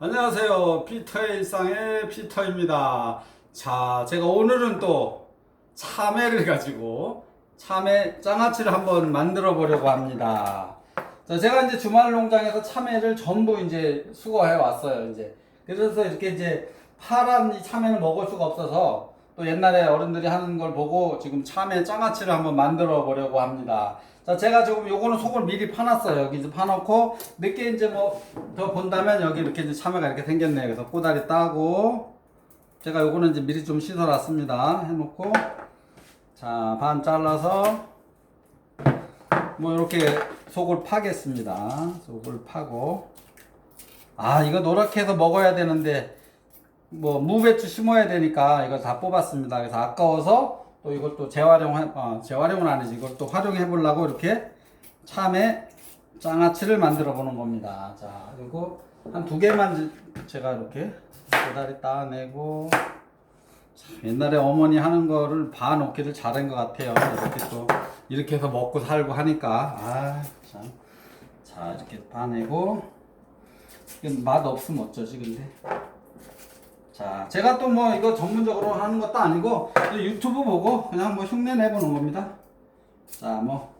안녕하세요. 피터의 일상의 피터입니다. 자, 제가 오늘은 또 참외를 가지고 참외 장아찌를 한번 만들어 보려고 합니다. 자, 제가 이제 주말 농장에서 참외를 전부 이제 수거해 왔어요. 이제 그래서 이렇게 이제 파란 이 참외를 먹을 수가 없어서 또 옛날에 어른들이 하는 걸 보고 지금 참외 장아찌를 한번 만들어 보려고 합니다. 자, 제가 지금 요거는 속을 미리 파놨어요. 여기 이제 파놓고 늦게 이제 뭐 더 본다면 여기 이렇게 이제 참외가 이렇게 생겼네요. 그래서 꼬다리 따고 제가 요거는 이제 미리 좀 씻어놨습니다. 해놓고 자, 반 잘라서 뭐 이렇게 속을 파겠습니다. 속을 파고 아, 이거 노랗게 해서 먹어야 되는데 뭐 무배추 심어야 되니까 이걸 다 뽑았습니다. 그래서 아까워서 또또 재활용 어, 재활용은 아니지 또 활용해 보려고 이렇게 참외 장아찌를 만들어 보는 겁니다. 자 그리고 한 두 개만 제가 이렇게 고다리 따내고 참, 옛날에 어머니 하는 거를 봐놓기를 잘한 것 같아요. 이렇게 또 이렇게 해서 먹고 살고 하니까 아 참 자 이렇게 따내고 이건 맛 없으면 어쩌지 근데 자, 제가 또 뭐 이거 전문적으로 하는 것도 아니고 이 유튜브 보고 그냥 뭐 흉내 내보는 겁니다. 자, 뭐,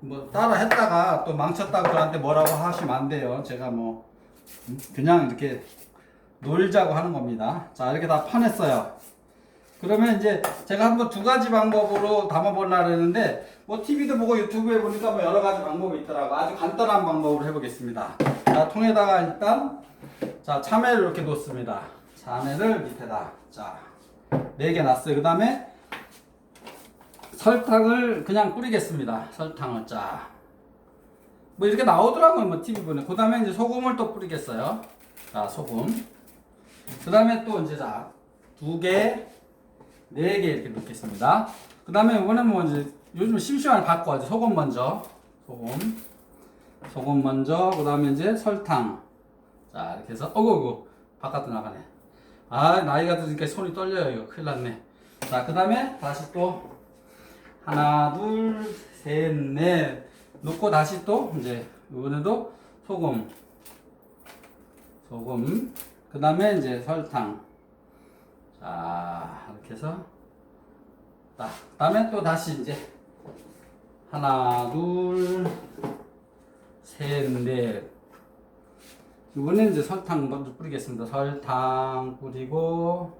뭐 따라 했다가 또 망쳤다고 저한테 뭐라고 하시면 안 돼요. 제가 뭐 음, 그냥 이렇게 놀자고 하는 겁니다. 자, 이렇게 다 파냈어요. 그러면 이제 제가 한번 두 가지 방법으로 담아보려고 했는데 뭐 TV도 보고 유튜브에 보니까 뭐 여러 가지 방법이 있더라고. 아주 간단한 방법으로 해보겠습니다. 자, 통에다가 일단 자, 참외를 이렇게 놓습니다. 참외를 밑에다. 자, 네 개 놨어요. 그 다음에 설탕을 그냥 뿌리겠습니다. 설탕을 자. 뭐 이렇게 나오더라고요. 뭐 TV 보면. 그 다음에 이제 소금을 또 뿌리겠어요. 자, 소금. 그 다음에 또 이제 자, 두 개, 네 개 이렇게 넣겠습니다. 그 다음에 이번엔 뭐 이제 요즘 심심하게 바꿔야죠. 소금 먼저. 소금. 소금 먼저. 그 다음에 이제 설탕. 자 이렇게 해서 어구 어구 바깥으로 나가네. 아 나이가 드니까 손이 떨려요 이거. 큰일 났네. 자 그 다음에 다시 또 하나 둘 셋 넷. 놓고 다시 또 이제 이번에도 소금 소금. 그 다음에 이제 설탕. 자 이렇게 해서 딱 다음에 또 다시 이제 하나 둘 셋 넷 이번엔 이제 설탕 먼저 뿌리겠습니다. 설탕 뿌리고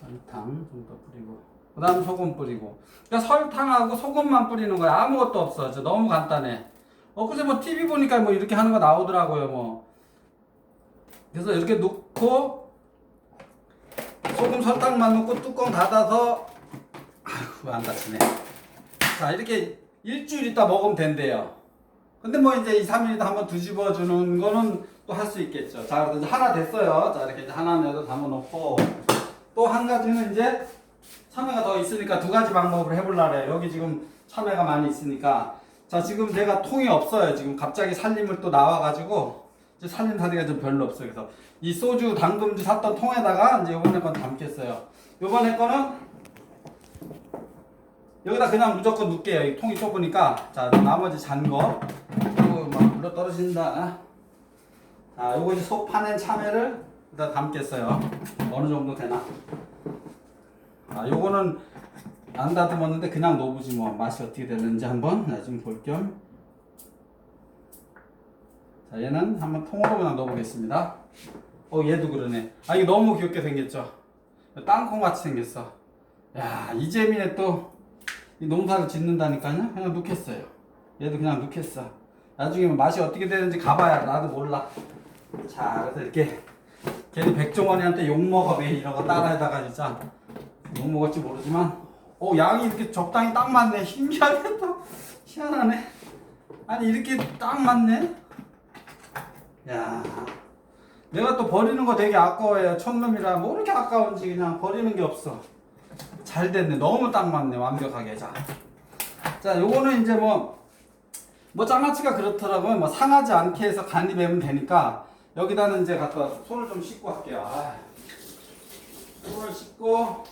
설탕 좀 더 뿌리고 그 다음 소금 뿌리고. 그러니까 설탕하고 소금만 뿌리는 거야. 아무것도 없어. 저 너무 간단해. 엊그제 뭐 TV 보니까 뭐 이렇게 하는 거 나오더라고요 뭐. 그래서 이렇게 넣고 소금 설탕만 넣고 뚜껑 닫아서 아휴 왜안 닫히네. 자 이렇게 일주일 있다 먹으면 된대요 근데 뭐 이제 2, 3일 있다 한번 뒤집어 주는 거는 또 할 수 있겠죠. 자, 그래서 이제 하나 됐어요. 자, 이렇게 이제 여기다 담아 놓고 또 한 가지는 이제 참외가 더 있으니까 두 가지 방법을 해보려고. 여기 지금 참외가 많이 있으니까 자, 지금 제가 통이 없어요. 지금 갑자기 살림을 또 나와가지고 이제 살림 사리가 좀 별로 없어요. 그래서 이 소주 당금주 샀던 통에다가 이제 요번에 건 담겠어요. 요번에 거는 여기다 그냥 무조건 넣을게요. 이 통이 좁으니까. 자, 나머지 잔 거. 이거 막 물러 떨어진다. 자, 요거 이제 속 파낸 참외를 여기다 담겠어요. 어느 정도 되나? 아, 요거는 안 다듬었는데 그냥 놓으지 뭐. 맛이 어떻게 되는지 한번 나중에 볼 겸. 자, 얘는 한번 통으로 그냥 넣어보겠습니다. 어, 얘도 그러네. 아, 이게 너무 귀엽게 생겼죠? 땅콩 같이 생겼어. 야, 이재민의 또이 농사를 짓는다니까요. 그냥 넣겠어요. 얘도 그냥 넣겠어. 나중에 뭐 맛이 어떻게 되는지 가봐야 나도 몰라. 자, 그래서 이렇게 괜히 백종원이한테 욕 먹어 왜 이런 거 따라해다가 진짜 욕 먹을지 모르지만, 어 양이 이렇게 적당히 딱 맞네. 신기하게 또 희한하네. 아니 이렇게 딱 맞네. 야, 내가 또 버리는 거 되게 아까워요. 촌놈이라 뭐 이렇게 아까운지 그냥 버리는 게 없어. 잘 됐네. 너무 딱 맞네. 완벽하게. 자. 자, 요거는 이제 뭐, 뭐 장아찌가 그렇더라고요. 뭐 상하지 않게 해서 간이 배면 되니까 여기다는 이제 갖다 손을 좀 씻고 할게요. 아. 손을 씻고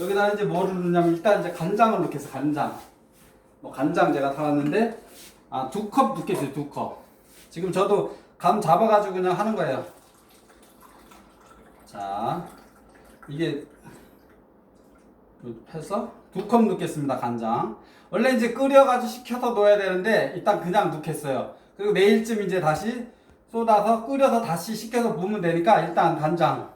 여기다 이제 뭐를 넣냐면 일단 이제 간장을 넣겠어. 간장. 뭐 간장 제가 사왔는데 아, 두 컵 넣겠어요. 두 컵. 지금 저도 감 잡아가지고 그냥 하는 거예요. 자, 이게 해서 두 컵 넣겠습니다 간장. 원래 이제 끓여가지고 식혀서 넣어야 되는데 일단 그냥 넣겠어요. 그리고 내일쯤 이제 다시 쏟아서 끓여서 다시 식혀서 부으면 되니까 일단 간장.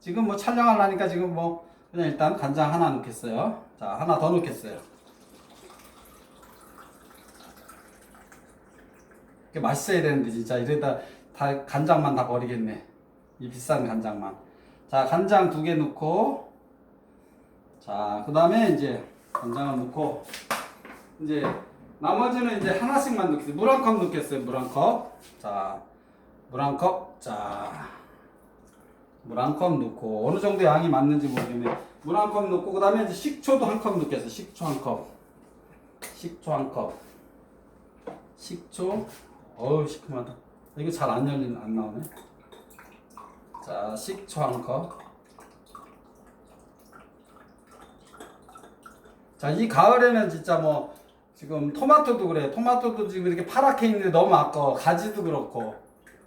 지금 뭐 촬영하려니까 지금 뭐 그냥 일단 간장 하나 넣겠어요. 자 하나 더 넣겠어요. 이게 맛있어야 되는데 진짜 이러다 다 간장만 다 버리겠네. 이 비싼 간장만. 자 간장 두 개 넣고 자 그 다음에 이제 간장을 넣고 이제 나머지는 이제 하나씩만 넣겠어요. 물 한 컵 넣겠어요. 물 한 컵. 자, 물 한 컵. 자, 물 한 컵 넣고 어느 정도 양이 맞는지 모르겠네. 물 한 컵 넣고 그 다음에 이제 식초도 한 컵 넣겠어요. 식초 한 컵. 식초 한 컵. 식초. 어우 시큼하다. 이거 잘 안 열린 안 나오네. 자, 식초 한 컵. 자, 이 가을에는 진짜 뭐 지금 토마토도 그래. 토마토도 지금 이렇게 파랗게 있는데 너무 아까워. 가지도 그렇고.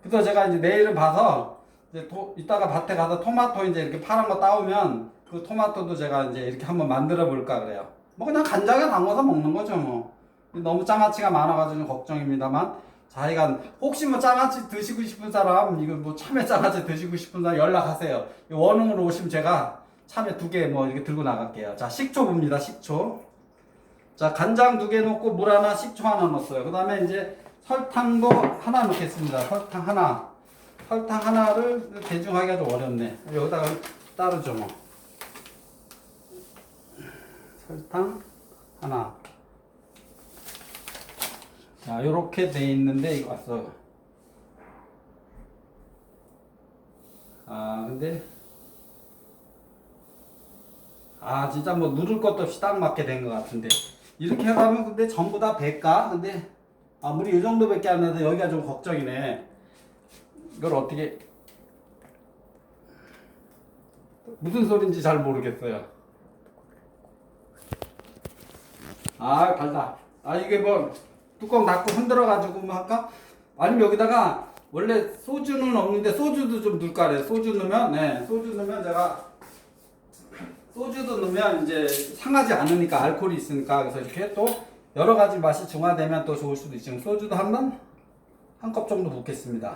그래서 제가 이제 내일은 봐서 이제 도, 이따가 밭에 가서 토마토 이제 이렇게 파란 거 따오면 그 토마토도 제가 이제 이렇게 한번 만들어 볼까 그래요. 뭐 그냥 간장에 담궈서 먹는 거죠 뭐. 너무 장아찌가 많아가지고 걱정입니다만. 자기가 혹시 뭐 장아찌 드시고 싶은 사람 이거 뭐 참외 장아찌 드시고 싶은 사람 연락하세요. 이 원흥으로 오시면 제가 참외 두 개 뭐 이렇게 들고 나갈게요. 자 식초 봅니다 식초. 자 간장 두 개 넣고 물 하나 식초 하나 넣었어요. 그 다음에 이제 설탕도 하나 넣겠습니다. 설탕 하나. 설탕 하나를 대중하기가 좀 어렵네. 여기다가 따르죠 뭐. 설탕 하나. 자, 요렇게 돼 있는데 이거 왔어. 아, 근데 아, 진짜 뭐 누를 것도 없이 딱 맞게 된 것 같은데. 이렇게 가면 근데 전부 다 배까? 근데 아무리 이 정도밖에 안 해도 여기가 좀 걱정이네. 이걸 어떻게 무슨 소린지 잘 모르겠어요. 아, 달다. 아, 이게 뭐 뚜껑 닫고 흔들어 가지고 뭐 할까? 아니면 여기다가 원래 소주는 없는데 소주도 좀 넣을까 그래. 소주 넣으면 네, 소주 넣으면 제가 소주도 넣으면 이제 상하지 않으니까 알코올이 있으니까 그래서 이렇게 또 여러 가지 맛이 중화되면 또 좋을 수도 있지만 소주도 한번 한 컵 정도 붓겠습니다.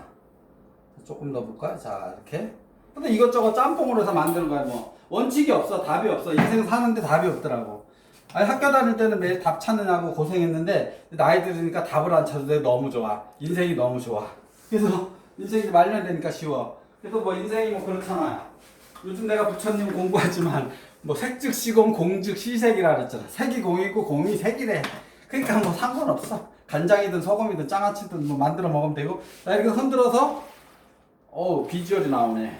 조금 더 붓까? 자 이렇게. 근데 이것저것 짬뽕으로 해서 만드는 거야 뭐 원칙이 없어 답이 없어 인생 사는데 답이 없더라고. 아니 학교 다닐 때는 매일 답 찾느냐고 고생했는데 나이 들으니까 답을 안 찾아도 너무 좋아. 인생이 너무 좋아. 그래서 인생이 말년되니까 쉬워. 그래서 뭐 인생이 뭐 그렇잖아요. 요즘 내가 부처님 공부하지만 뭐 색즉 시공 공즉 시색이라 그랬잖아. 색이 공이고 공이 색이래. 그러니까 뭐 상관없어. 간장이든 소금이든 장아찌든 뭐 만들어 먹으면 되고 나 이렇게 흔들어서 어 비주얼이 나오네.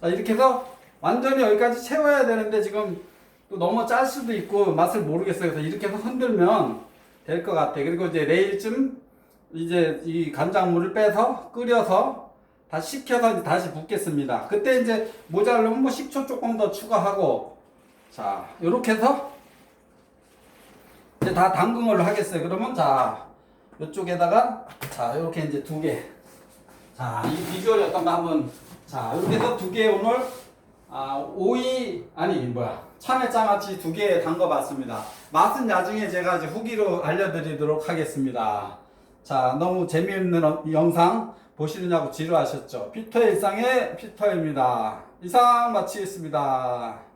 자 이렇게 해서 완전히 여기까지 채워야 되는데 지금 또 너무 짤 수도 있고 맛을 모르겠어요. 그래서 이렇게 해서 흔들면 될 것 같아. 그리고 이제 내일쯤 이제 이 간장물을 빼서 끓여서 다시 식혀서 다시 붓겠습니다. 그때 이제 모자르면 뭐 식초 조금 더 추가하고 자 이렇게 해서 이제 다 담근 걸로 하겠어요. 그러면 자 이쪽에다가 자 이렇게 이제 두 개. 자 이 비주얼이 어떤가 한번 자 이렇게 해서 두 개 오늘 아 오이 아니 뭐야 참외 장아찌 두 개 담궈봤습니다. 맛은 나중에 제가 이제 후기로 알려드리도록 하겠습니다. 자 너무 재미있는 어- 영상 보시느냐고 지루하셨죠? 피터의 일상의 피터입니다. 이상 마치겠습니다.